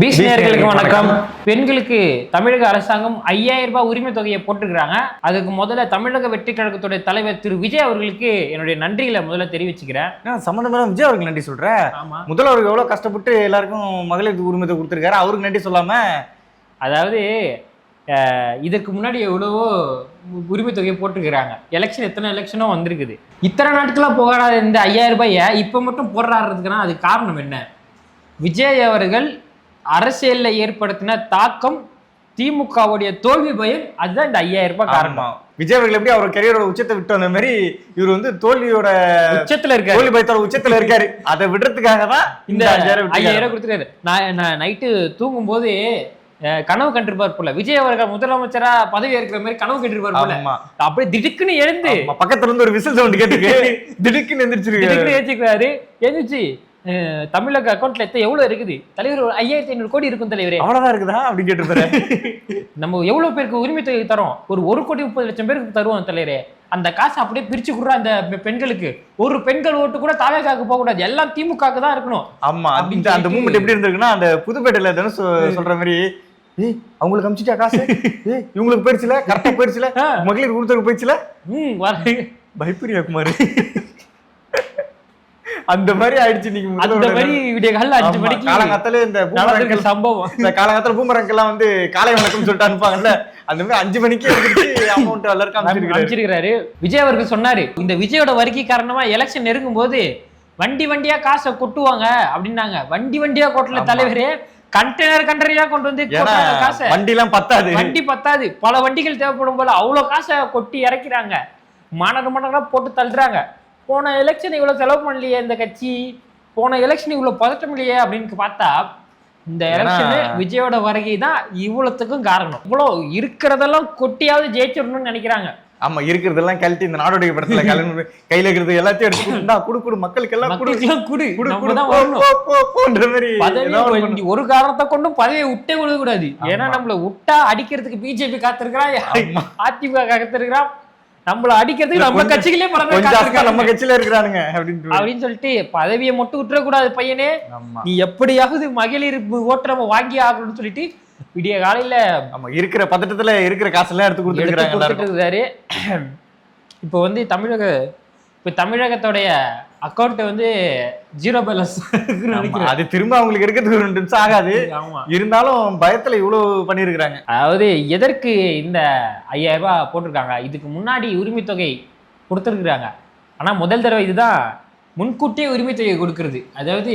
நேயர்களுக்கு வணக்கம். பெண்களுக்கு தமிழக அரசாங்கம் ஐயாயிரம் ரூபாய் உரிமை தொகையை போட்டிருக்கிறாங்க. அதுக்கு முதல்ல தமிழக வெற்றி கழகத்துடைய தலைவர் திரு விஜய் அவர்களுக்கு என்னுடைய நன்றிகளை முதல்ல தெரிவிச்சுக்கிறேன். சம்மந்தமே விஜய் அவருக்கு நன்றி சொல்றேன் முதல்வர் எவ்வளவு கஷ்டப்பட்டு எல்லாருக்கும் மகளிர் உரிமத்தை கொடுத்துருக்காரு. அவருக்கு நன்றி சொல்லாம? அதாவது இதுக்கு முன்னாடி எவ்வளவோ உரிமை தொகையை போட்டிருக்கிறாங்க. எலெக்ஷன் எத்தனை எலெக்ஷனோ வந்திருக்குது. இத்தனை நாட்களாக போகாத இந்த ஐயாயிரம் ரூபாயை இப்போ மட்டும் போடுறாருக்குன்னா அது காரணம் என்ன? விஜய் அவர்கள் அரசியலில் ஏற்படுத்தின தாக்கம் திமுகவுடைய தோல்வி பயம் அதுதான் இந்த ஐயாயிரம் ரூபாய் காரணம். விஜய் அவர்கள் எப்படி அவர் கரியரோட உச்சத்தை விட்டு வந்த மாதிரி இவர் வந்து தோல்வியோட உச்சத்துல இருக்காரு. தோல்வி பயத்தோட உச்சத்துல இருக்காரு. அதை விடுறதுக்காக தான் இந்த ஐயாயிரம் விட்டுருக்காரு. கொடுத்துருக்காரு. நான் நைட்டு தூங்கும் போது கனவு கண்டிருப்பார் போல. விஜய் அவர்கள் முதலமைச்சரா பதவி ஏற்கிற மாதிரி கனவு கண்டிருப்பார் போல. ஆமா. அப்படியே திடுக்குன்னு எழுந்து பக்கத்துல இருந்து ஒரு விசில் சவுண்ட் கேட்டுக்கு திடுக்குன்னு எந்திரிச்சிருக்காரு. ஏச்சிக்கிறாரு எழுந்துச்சு அஹ், தமிழக அக்கௌண்ட்ல எத்த எவ்வளவு இருக்குது? தலைவர் ஒரு ஐயாயிரத்தி ஐநூறு கோடி இருக்கும் தலைவரே. அவ்வளவுதான் இருக்குதா? அப்படி கேட்டுருப்பாரு. நம்ம எவ்வளவு பேருக்கு உரிமை தொகை தரோம்? ஒரு ஒரு கோடி முப்பது லட்சம் பேருக்கு தருவோம் தலைவரே. அந்த காசை அப்படியே பிரிச்சு கொடுற அந்த பெண்களுக்கு. ஒரு பெண்கள் ஓட்டு கூட தாவேகாக்கு போக கூடாது. எல்லாம் திமுகக்கு தான் இருக்கணும். ஆமா அப்படின்னு அந்த மூமெண்ட் எப்படி இருந்திருக்குன்னா அந்த புதுப்பேட்டையில சொல்ற மாதிரி ஏய் அவங்களுக்கு அமிச்சிட்டா காசு? ஏய் இவங்களுக்கு போயிடுச்சுல? கரெக்டா போயிடுச்சுல. மகளிர் கொடுத்தவங்க போயிடுச்சுல? ம் பயப்பிரியா குமார். அந்த மாதிரி ஆயிடுச்சு நீங்க அந்த மாதிரி விடிய காலைல அஞ்சு மணிக்கு காலங்காத்தால இந்த பூமரங்கள் சம்பவம். இந்த காலங்காத்தால பூமரங்கள் எல்லாம் வந்து காலை வணக்கம் சொல்லிட்டு அனுப்பாங்கல்ல அந்த மாதிரி அஞ்சு மணிக்கு அமௌண்ட் எல்லாருக்கும் அமைச்சிருக்கிறாரு விஜய் அவர்கள் சொன்னாரு இந்த விஜயோட வருகை காரணமா எலெக்ஷன் நெருங்கும் போது வண்டி வண்டியா காசை கொட்டுவாங்க அப்படின்னாங்க. வண்டி வண்டியா கொட்டல. தலைவரே கண்டெய்னர் கண்டெய்னரா கொண்டு வந்து காசை. வண்டி எல்லாம் பத்தாது. வண்டி பத்தாது. பல வண்டிகள் தேவைப்படும் போல அவ்வளவு காசை கொட்டி இறக்கிறாங்க. மாநகர மாநகரா போட்டு தள்ளுறாங்க. போன எலெக்ஷன் இவ்வளவு செலவு பண்ணலையே இந்த கட்சி? போன எலெக்ஷன் இவ்வளவு பதட்டம் இல்லையே அப்படின்னு பார்த்தா இந்த எலெக்ஷன் விஜயோட வருகை தான் இவ்வளவுத்துக்கும் காரணம். இவ்வளவு இருக்கிறதெல்லாம் கொட்டியாவது ஜெயிச்சிடணும்னு நினைக்கிறாங்க. ஆமா இருக்கிறதெல்லாம் கழட்டி இந்த நாடோடைய படத்துல கலந்து கையில இருக்கிறது எல்லாத்தையும் எடுத்து கொடுத்தா குடு குடு மக்களுக்கு எல்லாம் குடு. குடு. குடு ஒரு காரணத்தை கொண்டும் பதவியை விட்டே விட கூடாது ஏன்னா. நம்மள விட்டா அடிக்கிறதுக்கு பிஜேபி காத்திருக்கிறான். அதிமுக காத்திருக்கிறான். நம்மள அடிக்கிறதுக்கு நம்ம கட்சிகளே காத்திருக்காங்க. நம்ம கட்சியில இருக்கிறானுங்க அப்படின்னு அப்படின்னு சொல்லிட்டு பதவியை மட்டும் விட்டுறக்கூடாது பையனே. நீ எப்படியாவது மகளிர் ஓட்டு நம்ம வாங்கி ஆகணும்னு சொல்லிட்டு விடிய காலையில ஆமா இருக்கிற பதட்டத்துல இருக்கிற காசெல்லாம் எடுத்து இருக்காரு. இப்போ வந்து தமிழக இப்போ தமிழகத்தோடைய அக்கௌண்ட் வந்து ஜீரோ பேலன்ஸ் அது திரும்ப அவங்களுக்கு இருக்கிறதுக்கு ஒரு ரெண்டு நிமிஷம் ஆகாது. இருந்தாலும் பயத்துல இவ்வளவு பண்ணிருக்காங்க அதாவது எதற்கு இந்த ஐயாயிரம் ரூபாய் போட்டிருக்காங்க? இதுக்கு முன்னாடி உரிமை தொகை கொடுத்துருக்குறாங்க. ஆனால் முதல் தடவை இதுதான் முன்கூட்டியே உரிமை தொகை கொடுக்கறது. அதாவது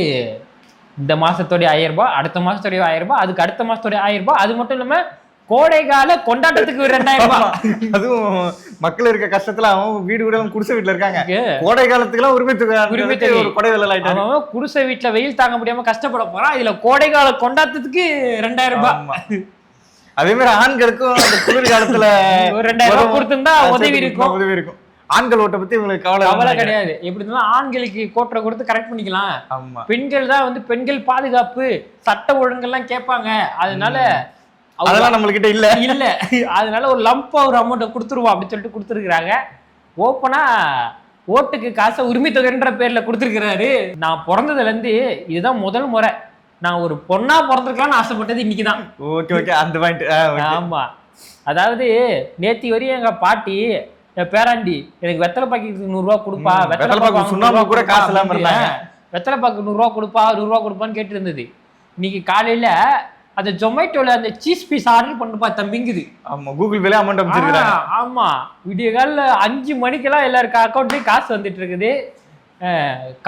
இந்த மாசத்தோடைய ஆயிரம் ரூபாய் அடுத்த மாசத்தோடைய ஆயிரம் ரூபாய் அதுக்கு அடுத்த மாசத்தோடைய ஆயிரம் ரூபாய் அது மட்டும் கோடைகால கொண்டாட்டத்துக்கு ரெண்டாயிரம்? ரூபாய் அதுவும் மக்கள் இருக்க கஷ்டத்துல அவன் வீடு வீடு குடிசை வீட்டுல இருக்காங்க. இருக்கு. கோடை காலத்துக்குலாம் உரிமை உரிமை. ஒரு கொடை வெள்ளல் அவன் குடிசை வீட்டுல வெயில் தாங்க முடியாம கஷ்டப்பட போறான். இதுல கோடைகால கொண்டாட்டத்துக்கு ரெண்டாயிரம் ரூபாய். அதே மாதிரி ஆண்களுக்கும் அந்த குளிர் காலத்துல ஒரு ரெண்டாயிரம் ரூபாய். கொடுத்திருந்தா உதவி இருக்கும். உதவி இருக்கும். ஆண்கள் ஓட்ட பத்தி உங்களுக்கு கவலை கவலை கிடையாது. எப்படி இருந்தாலும் ஆண்களுக்கு கோட்டரை கொடுத்து கரெக்ட் பண்ணிக்கலாம். பெண்கள் தான் வந்து பெண்கள் பாதுகாப்பு சட்ட ஒழுங்கெல்லாம் கேட்பாங்க. அதனால அதெல்லாம் நம்மள கிட்ட இல்ல. இல்ல. அதனால ஒரு லம்பா ஒரு அமௌண்ட்டை கொடுத்துருவோம் அப்படின்னு சொல்லிட்டு கொடுத்துருக்குறாங்க. ஓப்பனா ஓட்டுக்கு காசை உரிமை தொகைன்ற பேர்ல கொடுத்துருக்கிறாரு. நான் பிறந்ததுல இருந்து இதுதான் முதல் முறை. நான் ஒரு பொண்ணா பிறந்திருக்கலாம்னு ஆசைப்பட்டது இன்னைக்குதான். ஓகே ஓகே அந்த பாயிண்ட் ஆமா. அதாவது நேத்தி வரையும் எங்க பாட்டி என் பேராண்டி எனக்கு வெத்தலை பாக்கெட்டுக்கு நூறு ரூபா கொடுப்பா வெத்தலை பாக்கு பாக்கு சுண்ணாம்பு கூட காசு இல்லாம இருந்தாங்க. வெத்தலை பாக்கு நூறு ரூபா கொடுப்பா நூறு ரூபா கொடுப்பான்னு கேட்டு இருந்தது இன்னைக்கு காலையில அந்த ஜொமேட்டோல அந்த சீஸ் பீஸ் ஆர்டர் பண்ணுப்பா தம்பிங்குது ஆமா கூகுள் பேல அமௌண்ட் அமைச்சிருக்காங்க ஆமா. விடிய காலில் அஞ்சு மணிக்கெல்லாம் எல்லாருக்கும் அக்கௌண்ட்லயும் காசு வந்துட்டு இருக்குது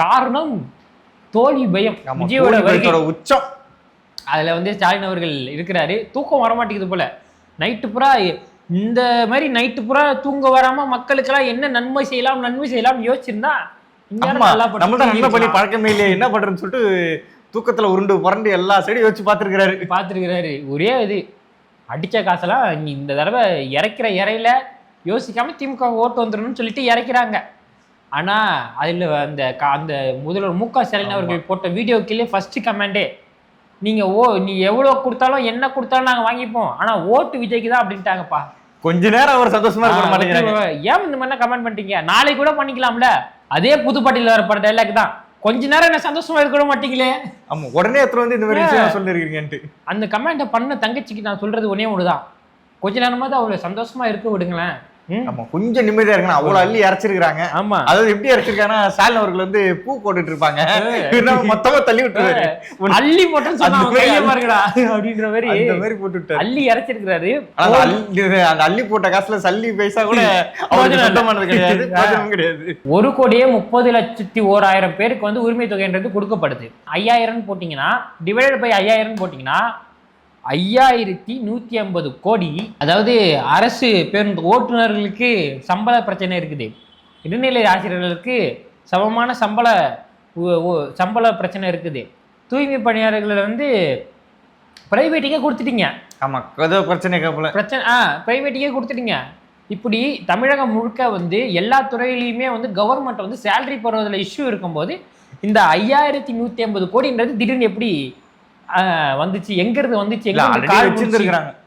காரணம் தோல்வி பயம். விஜயோட உச்சம். அதுல வந்து ஸ்டாலின் அவர்கள் இருக்கிறாரு. தூக்கம் வர மாட்டேங்குது போல. நைட்டு புறா இந்த மாதிரி நைட்டு புறா தூங்க வராம மக்களுக்கெல்லாம் என்ன நன்மை செய்யலாம் நன்மை செய்யலாம் யோசிச்சிருந்தா இந்நேரம் ஆமா நல்லா படுத்து நம்ம தான் நன்மை பண்ணி. பழக்கமே இல்லையே என்ன பண்றதுன்னு சொல்லிட்டு தூக்கத்துல உருண்டு புரண்டு எல்லா சைடும் யோசிச்சு பாத்துருக்காரு பார்த்துருக்கிறாரு. ஒரே இது. அடிச்ச காசெல்லாம் நீ இந்த தடவை இறக்கிற இறையில யோசிக்காம திமுக ஓட்டு வந்துடணும்னு சொல்லிட்டு இறக்கிறாங்க. ஆனா அதுல அந்த அந்த முதல்வர் மு க ஸ்டாலின் அவர்கள் போட்ட வீடியோ கீழே ஃபர்ஸ்ட் கமெண்டே நீங்க ஓ நீ எவ்வளவு கொடுத்தாலும் என்ன கொடுத்தாலும் நாங்க வாங்கிப்போம். ஆனா ஓட்டு விஜய்க்கு தான் அப்படின்ட்டாங்கப்பா. கொஞ்ச நேரம் அவர் சந்தோஷமா இருக்க மாட்டேங்கிறாங்க ஏன் இந்த மாதிரி கமெண்ட் பண்ணிட்டீங்க? நாளைக்கு கூட பண்ணிக்கலாம்ல. அதே புதுப்பாட்டியில் வரப்பட டைலாக் தான். கொஞ்ச நேரம் என்ன சந்தோஷமா இருக்க மாட்டீங்களே? ஆமா உடனே எடுத்துட்டு வந்து இந்த மாதிரி விஷயம் சொல்லிருக்கீங்கன்ட்டு. அந்த கமெண்ட்டை பண்ண தங்கச்சிக்கு நான் சொல்றது ஒன்னே ஒண்ணுதான். கொஞ்ச நேரமாவது அவளை சந்தோஷமா இருக்க விடுங்களேன். ம்? ஆமா கொஞ்சம் நிம்மதியா இருக்கணும். அவ்வளவு அள்ளி இறச்சிருக்காங்க ஆமா. அதாவது எப்படி இறச்சிருக்காங்கன்னா ஸ்டாலின் அவர்கள் வந்து பூ போட்டுட்டு இருப்பாங்க. மொத்தமா தள்ளி விட்டுருவாரு. அள்ளி பாருங்கடா அப்படின்ற மாதிரி. அந்த மாதிரி போட்டு அள்ளி இறச்சிருக்கிறாரு அந்த அள்ளி போட்ட காசுல சல்லி பைசா கூட அவருக்கு சொந்தமானது கிடையாது. கிடையாது. ஒரு கோடியே முப்பது லட்சத்தி ஓராயிரம் பேருக்கு வந்து உரிமை தொகைன்றது கொடுக்கப்படுது. ஐயாயிரம் போட்டிங்கன்னா டிவைடட் பை ஐயாயிரம் போட்டிங்கன்னா ஐயாயிரத்தி நூற்றி ஐம்பது கோடி அதாவது அரசு பேருந்து ஓட்டுநர்களுக்கு சம்பள பிரச்சனை இருக்குது. இடைநிலை ஆசிரியர்களுக்கு சமமான சம்பள சம்பள பிரச்சனை இருக்குது. தூய்மை பணியாளர்களை வந்து ப்ரைவேட்டுக்கே கொடுத்துட்டீங்க. ஆமா ஏதோ பிரச்சனை பிரச்சனை ஆ ப்ரைவேட்டுக்கே கொடுத்துட்டீங்க. இப்படி தமிழகம் முழுக்க வந்து எல்லா துறையிலையுமே வந்து கவர்மெண்ட் வந்து சேலரி போடுறதுல இஷ்யூ இருக்கும்போது இந்த ஐயாயிரத்தி நூற்றி ஐம்பது கோடின்றது திடீர்னு எப்படி வந்துச்சு. எங்கிறது வந்துச்சு? எங்க.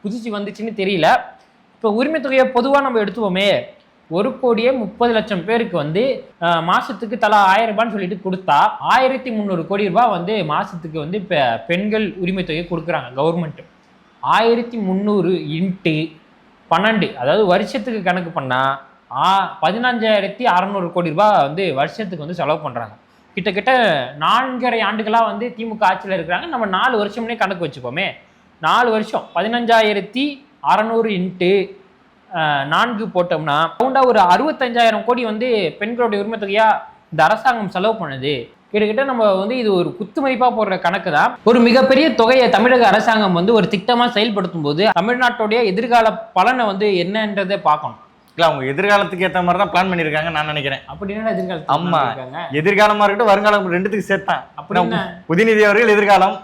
புதுச்சு வந்துச்சுன்னு தெரியல. இப்போ உரிமை தொகையை பொதுவாக நம்ம எடுத்துவோமே. ஒரு கோடியே முப்பது லட்சம் பேருக்கு வந்து மாசத்துக்கு தலா ஆயிரம் ரூபான்னு சொல்லிட்டு கொடுத்தா ஆயிரத்தி முந்நூறு கோடி ரூபாய் வந்து மாசத்துக்கு வந்து இப்போ பெண்கள் உரிமை தொகை கொடுக்குறாங்க கவர்மெண்ட் ஆயிரத்தி முந்நூறு இன்ட்டு பன்னெண்டு. அதாவது வருஷத்துக்கு கணக்கு பண்ணால் பதினஞ்சாயிரத்தி அறநூறு கோடி ரூபாய் வந்து வருஷத்துக்கு வந்து செலவு பண்ணுறாங்க கிட்டத்தட்ட நான்கரை ஆண்டுகளாக வந்து திமுக ஆட்சியில் இருக்கிறாங்க. நம்ம நாலு வருஷம்னே கணக்கு வச்சுப்போமே. நாலு வருஷம். பதினஞ்சாயிரத்தி அறநூறு இன்ட்டு நான்கு போட்டோம்னா ரவுண்டாக ஒரு அறுபத்தஞ்சாயிரம் கோடி வந்து பெண்களுடைய உரிமை தொகையாக இந்த அரசாங்கம் செலவு பண்ணுது. கிட்டத்தட்ட நம்ம வந்து இது ஒரு குத்துமதிப்பாக போடுற கணக்கு தான். ஒரு மிகப்பெரிய தொகையை தமிழக அரசாங்கம் வந்து ஒரு திட்டமாக செயல்படுத்தும் போது தமிழ்நாட்டுடைய எதிர்கால பலனை வந்து என்னன்றதை பார்க்கணும். இல்ல அவங்க எதிர்காலத்துக்கு ஏத்த மாதிரி தான் பிளான் பண்ணிருக்காங்க நான் நினைக்கிறேன். அப்படின்னா. எதிர்காலமா இருக்கட்டும் வருங்காலம் ரெண்டுத்துக்கு சேர்த்தான். அப்படின்னா உதயநிதி அவர்கள் எதிர்காலம்.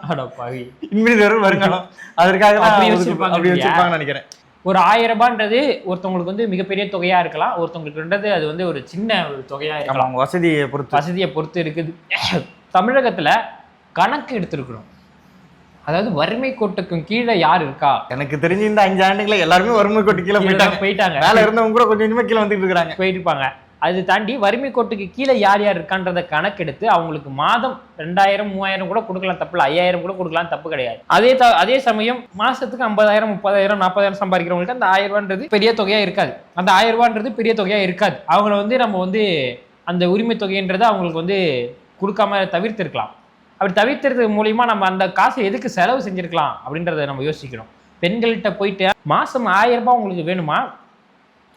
இன்பினிதி அவர்கள் வருங்காலம். அதற்காக அப்படி வச்சிருப்பாங்க அப்படி நினைக்கிறேன். ஒரு ஆயிரம் ரூபான்றது ஒருத்தவங்களுக்கு வந்து மிகப்பெரிய தொகையா இருக்கலாம். ஒருத்தவங்களுக்குன்றது அது வந்து ஒரு சின்ன ஒரு தொகையா இருக்கலாம். அவங்க வசதியை பொறுத்து. வசதியை பொறுத்து இருக்குது. தமிழகத்துல கணக்கு எடுத்திருக்கிறோம். அதாவது வறுமை கோட்டுக்கும் கீழே யார் இருக்கா? எனக்கு தெரிஞ்சு இந்த அஞ்சு ஆண்டுகள எல்லாருமே வறுமை கோட்டு கீழே போயிட்டாங்க. போயிட்டாங்க. மேல இருந்தவங்க கூட கொஞ்சம் கொஞ்சமா கீழே வந்துட்டு இருக்காங்க. போயிருப்பாங்க. அது தாண்டி வறுமை கோட்டுக்கு கீழே யார் யார் இருக்கான்றத கணக்கெடுத்து அவங்களுக்கு மாதம் ரெண்டாயிரம் மூவாயிரம் கூட கொடுக்கலாம் தப்பு இல்லை. ஐயாயிரம் கூட கொடுக்கலாம் தப்பு கிடையாது. அதே த அதே சமயம் மாசத்துக்கு ஐம்பதாயிரம் முப்பதாயிரம் நாற்பதாயிரம் சம்பாதிக்கிறவங்களுக்கு அந்த ஆயிரம் ரூபான்றது பெரிய தொகையா இருக்காது. அந்த ஆயிரம் ரூபான்றது பெரிய தொகையா இருக்காது. அவங்கள வந்து நம்ம வந்து அந்த உரிமை தொகைன்றதை அவங்களுக்கு வந்து கொடுக்காம தவிர்த்திருக்கலாம். அப்படி தவிர்த்துறது மூலியமா நம்ம அந்த காசை எதுக்கு செலவு செஞ்சிருக்கலாம் அப்படின்றத நம்ம யோசிக்கணும். பெண்கள்கிட்ட போயிட்டு மாசம் ஆயிரம் ரூபாய் உங்களுக்கு வேணுமா?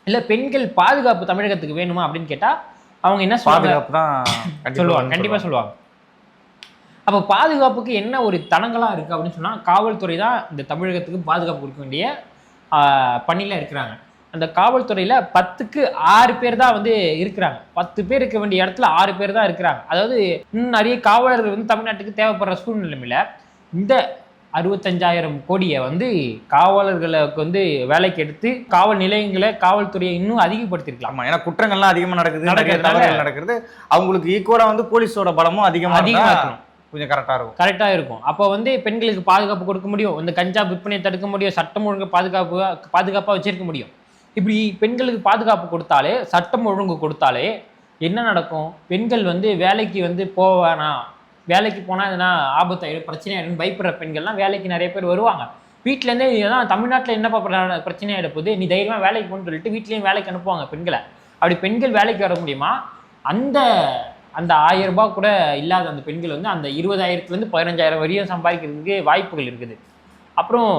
இல்ல பெண்கள் பாதுகாப்பு தமிழகத்துக்கு வேணுமா அப்படின்னு கேட்டா அவங்க என்ன பாதுகாப்பு தான் சொல்லுவாங்க கண்டிப்பா சொல்லுவாங்க. அப்ப பாதுகாப்புக்கு என்ன ஒரு தடங்களா இருக்கு அப்படின்னு சொன்னா காவல்துறை தான் இந்த தமிழகத்துக்கு பாதுகாப்பு கொடுக்க வேண்டிய பணியில இருக்கிறாங்க. அந்த காவல்துறையில பத்துக்கு ஆறு பேர் தான் வந்து இருக்கிறாங்க. பத்து பேர் இருக்க வேண்டிய இடத்துல ஆறு பேர் தான் இருக்கிறாங்க. அதாவது இன்னும் நிறைய காவலர்கள் வந்து தமிழ்நாட்டுக்கு தேவைப்படுற சூழ்நிலையில இந்த அறுபத்தஞ்சாயிரம் கோடியை வந்து காவலர்களுக்கு வந்து வேலைக்கு எடுத்து காவல் நிலையங்களை காவல்துறையை இன்னும் அதிகப்படுத்திருக்கலாம் ஆமா ஏன்னா குற்றங்கள்லாம் அதிகமா நடக்குது நிறைய தவறுகள் நடக்குது. அவங்களுக்கு ஈக்குவலா வந்து போலீஸோட பலமும் அதிகமா அதிகமா இருந்தா இருக்கணும். கொஞ்சம் கரெக்டா இருக்கும். கரெக்டா இருக்கும். அப்போ வந்து பெண்களுக்கு பாதுகாப்பு கொடுக்க முடியும். இந்த கஞ்சா விற்பனையை தடுக்க முடியும். சட்டம் ஒழுங்கு பாதுகாப்பு பாதுகாப்பா வச்சிருக்க முடியும். இப்படி பெண்களுக்கு பாதுகாப்பு கொடுத்தாலே சட்டம் ஒழுங்கு கொடுத்தாலே என்ன நடக்கும்? பெண்கள் வந்து வேலைக்கு வந்து போக வேணாம். வேலைக்கு போனால் எதனா ஆபத்தாயிடும் பிரச்சனையாயிடும் பயப்படுற பெண்கள்லாம் வேலைக்கு நிறைய பேர் வருவாங்க. வீட்டிலேருந்தே இதெல்லாம் தமிழ்நாட்டில் என்னப்பா பிரச்சனையாக பிரச்சனையாயிட போகுது? நீ தைரியமாக வேலைக்கு போகணும்னு சொல்லிட்டு வீட்லேயும் வேலைக்கு அனுப்புவாங்க பெண்களை. அப்படி பெண்கள் வேலைக்கு வர முடியுமா? அந்த அந்த ஆயிரம் ரூபாய் கூட இல்லாத அந்த பெண்கள் வந்து அந்த இருபதாயிரத்துலேருந்து பதினஞ்சாயிரம் வரையும் சம்பாதிக்கிறதுக்கு வாய்ப்புகள் இருக்குது. அப்புறம்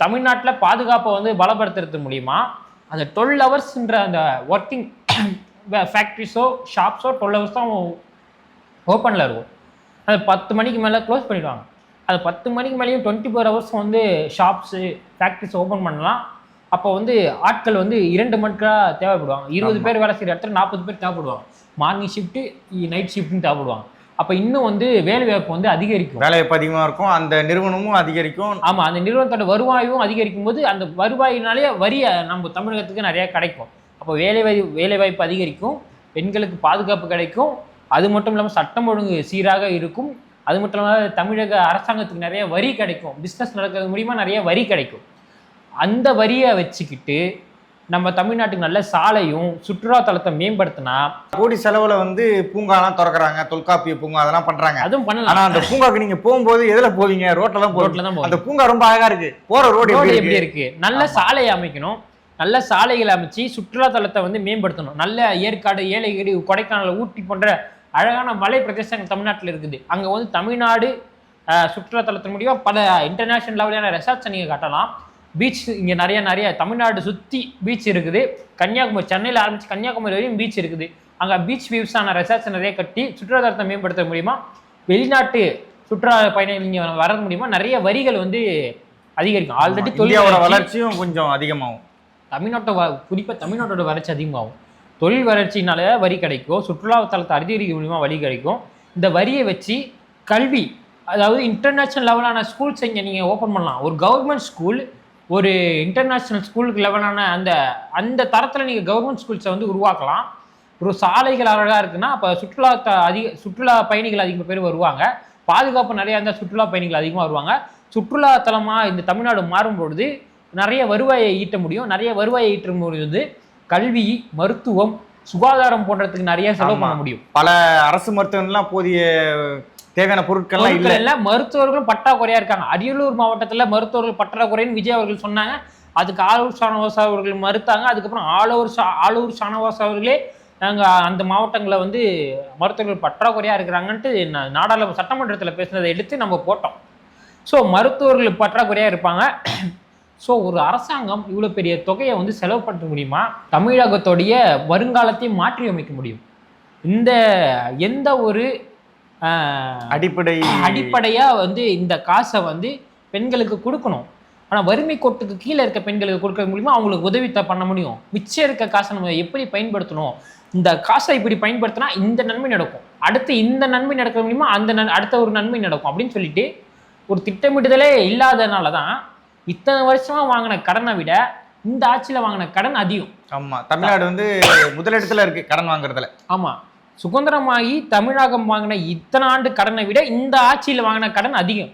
தமிழ்நாட்டில் பாதுகாப்பை வந்து பலப்படுத்துறது மூலிமா அந்த டுவெல் ஹவர்ஸ்ன்ற அந்த ஒர்க்கிங் ஃபேக்ட்ரிஸோ ஷாப்ஸோ டுவெல் ஹவர்ஸ் தான் ஓப்பனில் இருக்கும். அது பத்து மணிக்கு மேலே க்ளோஸ் பண்ணிடுவாங்க. அது பத்து மணிக்கு மேலேயும் டுவெண்ட்டி ஃபோர் ஹவர்ஸ் வந்து ஷாப்ஸு ஃபேக்ட்ரிஸ் ஓப்பன் பண்ணலாம். அப்போ வந்து ஆட்கள் வந்து இரண்டு மணிக்கெலாம் தேவைப்படுவாங்க. இருபது. பேர் வேலை செய்கிற இடத்துல நாற்பது பேர் தேவைப்படுவாங்க. மார்னிங் ஷிஃப்ட்டு நைட் ஷிஃப்ட்னு தேவைப்படுவாங்க. அப்போ இன்னும் வந்து வேலை வாய்ப்பு வந்து அதிகரிக்கும். வேலைவாய்ப்பு அதிகமா இருக்கும். அந்த நிறுவனமும் அதிகரிக்கும். ஆமா அந்த நிறுவனத்தோட வருவாயும் அதிகரிக்கும் போது அந்த வருவாயினாலே வரிய நம்ம தமிழகத்துக்கு நிறைய கிடைக்கும். அப்போ வேலை வாய் வேலை வாய்ப்பு அதிகரிக்கும். பெண்களுக்கு பாதுகாப்பு கிடைக்கும். அது மட்டும் இல்லாமல் சட்டம் ஒழுங்கு சீராக இருக்கும். அது மட்டும் இல்லாமல் தமிழக அரசாங்கத்துக்கு நிறைய வரி கிடைக்கும். பிஸ்னஸ் நடக்கிறது மூலியமா நிறைய வரி கிடைக்கும். அந்த வரியை வச்சுக்கிட்டு நம்ம தமிழ்நாட்டுக்கு நல்ல சாலையும் சுற்றுலா தலத்தை மேம்படுத்தினா கோடி செலவுல வந்து பூங்காலாம் திறக்கறாங்க தொல்காப்பிய பூங்கா அதெல்லாம் பண்றாங்க. அதுவும் பண்ணலாம். ஆனா அந்த பூங்காக்கு நீங்க போகும்போது எதுல போவீங்க? ரோட்ல தான் ரோட்ல தான் அந்த பூங்கா ரொம்ப அழகா இருக்கு. போற ரோடு எப்படி இருக்கு? நல்ல சாலையை அமைக்கணும். நல்ல சாலைகளை அமைச்சு சுற்றுலா தலத்தை வந்து மேம்படுத்தணும். நல்ல ஏற்காடு ஏலகிரி கொடைக்கானல் ஊட்டி போன்ற அழகான மலை பிரதேசங்கள் தமிழ்நாட்டில் இருக்குது. அங்கே வந்து தமிழ்நாடு அஹ், சுற்றுலா தலத்தின் மூலியமா பல இன்டர்நேஷனல் லெவலான ரெசார்ட்ஸை நீங்கள் கட்டலாம். பீச் இங்கே நிறைய நிறைய தமிழ்நாடு சுற்றி பீச் இருக்குது. கன்னியாகுமரி சென்னையில் ஆரம்பிச்சு கன்னியாகுமரி வரையும் பீச் இருக்குது. அங்கே பீச் வியூஸான ரெசார்ட்ஸ் நிறைய கட்டி சுற்றுலா தலத்தை மேம்படுத்த முடியுமா? வெளிநாட்டு சுற்றுலா பயணிகள் இங்கே வர மூலியமா நிறைய வரிகள் வந்து அதிகரிக்கும். ஆல்ரெடி இந்தியாவோட வளர்ச்சியும் கொஞ்சம் அதிகமாகும். தமிழ்நாட்டை வ குறிப்பாக தமிழ்நாட்டோட வளர்ச்சி அதிகமாகும். தொழில் வளர்ச்சினால வரி கிடைக்கும். சுற்றுலா தலத்தை அதிகரிக்க மூலியமா வரி கிடைக்கும். இந்த வரியை வச்சு கல்வி அதாவது இன்டர்நேஷ்னல் லெவலான ஸ்கூல்ஸ் இங்கே நீங்கள் ஓப்பன் பண்ணலாம். ஒரு கவர்மெண்ட் ஸ்கூல் ஒரு இன்டர்நேஷ்னல் ஸ்கூலுக்கு லெவலான அந்த அந்த தரத்தில் நீங்கள் கவர்மெண்ட் ஸ்கூல்ஸை வந்து உருவாக்கலாம். ஒரு சாலைகள் அழகாக இருக்குன்னா அப்போ சுற்றுலா த அதிக சுற்றுலா பயணிகள் அதிக பேர் வருவாங்க. பாதுகாப்பு நிறையா இருந்தால் சுற்றுலா பயணிகள் அதிகமாக வருவாங்க. சுற்றுலா தலமாக இந்த தமிழ்நாடு மாறும் பொழுது நிறைய வருவாயை ஈட்ட முடியும். நிறைய வருவாயை ஈட்டும் பொழுது கல்வி மருத்துவம் சுகாதாரம் போன்றதுக்கு நிறைய செலவு. பண்ண முடியும். பல அரசு மருத்துவம்லாம் போதிய தேவையான பொருட்கள்லாம் இல்லை. இல்லை மருத்துவர்களும் பற்றாக்குறையா இருக்காங்க. அரியலூர் மாவட்டத்தில் மருத்துவர்கள் பற்றாக்குறைன்னு விஜய் அவர்கள் சொன்னாங்க. அதுக்கு ஆலூர் ஷானவாஸ் அவர்கள் மறுத்தாங்க. அதுக்கப்புறம் ஆலூர் ஷா ஆலூர் ஷானவாஸ் அவர்களே நாங்கள் அந்த மாவட்டங்களை வந்து மருத்துவர்கள் பற்றாக்குறையாக இருக்கிறாங்கன்ட்டு நாடாளுமன்ற சட்டமன்றத்தில் பேசினதை எடுத்து நம்ம போட்டோம். ஸோ மருத்துவர்கள் பற்றாக்குறையாக இருப்பாங்க. ஸோ ஒரு அரசாங்கம் இவ்வளோ பெரிய தொகையை வந்து செலவு பண்ண முடியுமா? தமிழகத்துடைய வருங்காலத்தையும் மாற்றி அமைக்க முடியும். இந்த எந்த ஒரு அடிப்படை அடிப்படையா வந்து இந்த காசை வந்து பெண்களுக்கு கொடுக்கணும். ஆனா வறுமை கோட்டுக்கு கீழே இருக்க பெண்களுக்கு கொடுக்கறது மூலியமா அவங்களுக்கு உதவி பண்ண முடியும். மிச்சம் இருக்க காசை நம்ம எப்படி பயன்படுத்தணும்? இந்த காசை இப்படி பயன்படுத்தினா இந்த நன்மை நடக்கும். அடுத்து இந்த நன்மை நடக்கிற மூலியமா அந்த நன் அடுத்த ஒரு நன்மை நடக்கும் அப்படின்னு சொல்லிட்டு ஒரு திட்டமிடுதலே இல்லாதனால தான் இத்தனை வருஷமா வாங்கின கடனை விட இந்த ஆட்சியில வாங்கின கடன் அதிகம். ஆமா. தமிழ்நாடு வந்து முதலிடத்துல இருக்கு கடன் வாங்குறதுல. ஆமா. சுதந்திரமாகி தமிழகம் வாங்கின இத்தனை ஆண்டு கடனை விட இந்த ஆட்சியில் வாங்கின கடன் அதிகம்.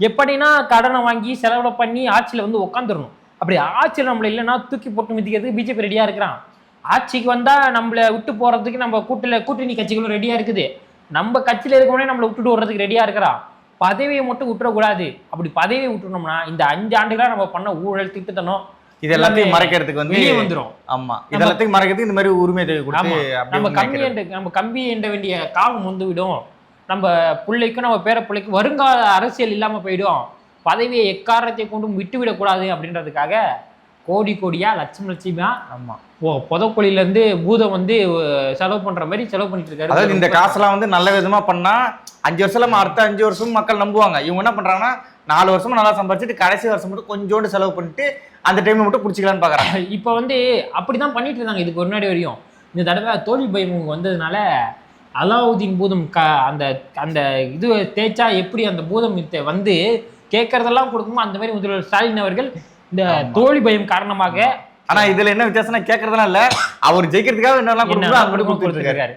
எப்படின்னா கடனை வாங்கி செலவில் பண்ணி ஆட்சியில் வந்து உட்காந்துடணும் அப்படி ஆட்சியில் நம்மளை இல்லைன்னா தூக்கி போட்டு மிதிக்கிறதுக்கு பிஜேபி ரெடியாக இருக்கிறான். ஆட்சிக்கு வந்தால் நம்மளை விட்டு போகிறதுக்கு நம்ம கூட்டில் கூட்டணி கட்சிகளும் ரெடியாக இருக்குது. நம்ம கட்சியில் இருக்கவனே நம்மளை விட்டுட்டு வர்றதுக்கு ரெடியாக இருக்கிறான். பதவியை மட்டும் விட்டுறக்கூடாது. அப்படி பதவியை விட்டுனோம்னா இந்த அஞ்சு ஆண்டுகளாக நம்ம பண்ண ஊழல் திட்டத்தனம் இது எல்லாத்தையும் மறைக்கிறதுக்கு வந்து வெளியே வந்துடும் ஆமா. இது எல்லாத்தையும் மறைக்கிறதுக்கு இந்த மாதிரி உரிமை தொகை கொடுத்து நம்ம. என்ற நம்ம கம்பி என்ற வேண்டிய காலம் வந்து விடும் நம்ம பிள்ளைக்கும் நம்ம பேர பிள்ளைக்கும் வருங்கால அரசியல் இல்லாம போயிடும். பதவியை எக்காரணத்தை கொண்டும் விட்டு விடக்கூடாது அப்படின்றதுக்காக கோடி கோடியா லட்சம் லட்சமா ஆமா. புதக்குழியில இருந்து பூதம் வந்து செலவு பண்ற மாதிரி செலவு பண்ணிட்டு இருக்காரு அதாவது இந்த காசெல்லாம் வந்து நல்ல விதமா பண்ணா அஞ்சு வருஷம் அடுத்த அஞ்சு வருஷம் மக்கள் நம்புவாங்க. இவங்க என்ன பண்றாங்கன்னா நாலு வருஷமா நல்லா சம்பாதிச்சுட்டு கடைசி வருஷம் மட்டும் கொஞ்சோண்டு செலவு பண்ணிட்டு அந்த டைம் மட்டும் பிடிச்சிக்கலான்னு பாக்குறாங்க. இப்போ வந்து அப்படிதான் பண்ணிட்டு இருந்தாங்க. இதுக்கு முன்னாடி வரையும். இந்த தடவை தோல்வி பயம் வந்ததுனால அலாவுதீன் பூதம் க அந்த அந்த இது தேய்ச்சா எப்படி அந்த பூதம் வந்து கேட்கறதெல்லாம் கொடுக்குமோ அந்த மாதிரி முதல்வர் ஸ்டாலின் அவர்கள் இந்த தோல்வி பயம் காரணமாக ஆனா இதுல என்ன வித்தியாசம்னா கேட்கறதுலாம் இல்ல. அவர் ஜெயிக்கிறதுக்காக என்னெல்லாம் கொடுக்கணும் கொடுத்துருக்காரு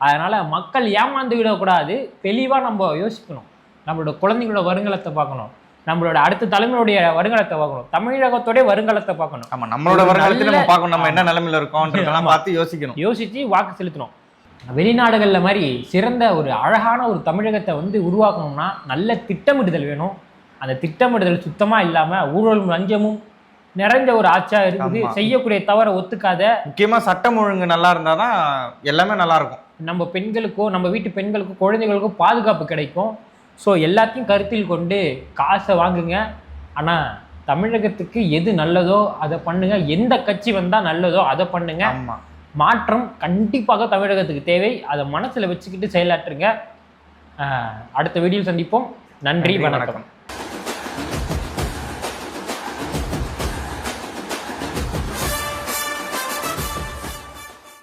அதனால மக்கள் ஏமாந்து விடக்கூடாது. தெளிவா நம்ம யோசிக்கணும். நம்மளோட குழந்தைங்களோட வருங்காலத்தை பார்க்கணும். நம்மளோட அடுத்த தலைமுறையுடைய வருங்காலத்தை பார்க்கணும். தமிழகத்தோடைய வருங்காலத்தை பார்க்கணும். ஆமா நம்மளோட ஒரு வருங்காலத்தில் நம்ம பார்க்கணும். நம்ம என்ன நிலைமையில இருக்கோம்ன்றதெல்லாம். பார்த்து யோசிக்கணும். யோசிச்சு வாக்கு செலுத்தணும். வெளிநாடுகள்ல மாதிரி சிறந்த ஒரு அழகான ஒரு தமிழகத்தை வந்து உருவாக்கணும்னா நல்ல திட்டமிடுதல் வேணும். அந்த திட்டமிடுதல் சுத்தமா இல்லாம ஊழலும் லஞ்சமும் நிறைஞ்ச ஒரு ஆட்சியா இருக்குது. செய்யக்கூடிய தவறை ஒத்துக்காத முக்கியமா சட்டம் ஒழுங்கு நல்லா இருந்தாதான் எல்லாமே நல்லா இருக்கும். நம்ம பெண்களுக்கோ நம்ம வீட்டு பெண்களுக்கோ குழந்தைகளுக்கோ பாதுகாப்பு கிடைக்கும். ஸோ எல்லாத்தையும் கருத்தில் கொண்டு காசை வாங்குங்க. ஆனால் தமிழகத்துக்கு எது நல்லதோ அதை பண்ணுங்க. எந்த கட்சி வந்தால் நல்லதோ அதை பண்ணுங்க. ஆமா. மாற்றம் கண்டிப்பாக தமிழகத்துக்கு தேவை. அதை மனசில் வச்சுக்கிட்டு செயலாற்றுங்க. அடுத்த வீடியோ சந்திப்போம். நன்றி வணக்கம்.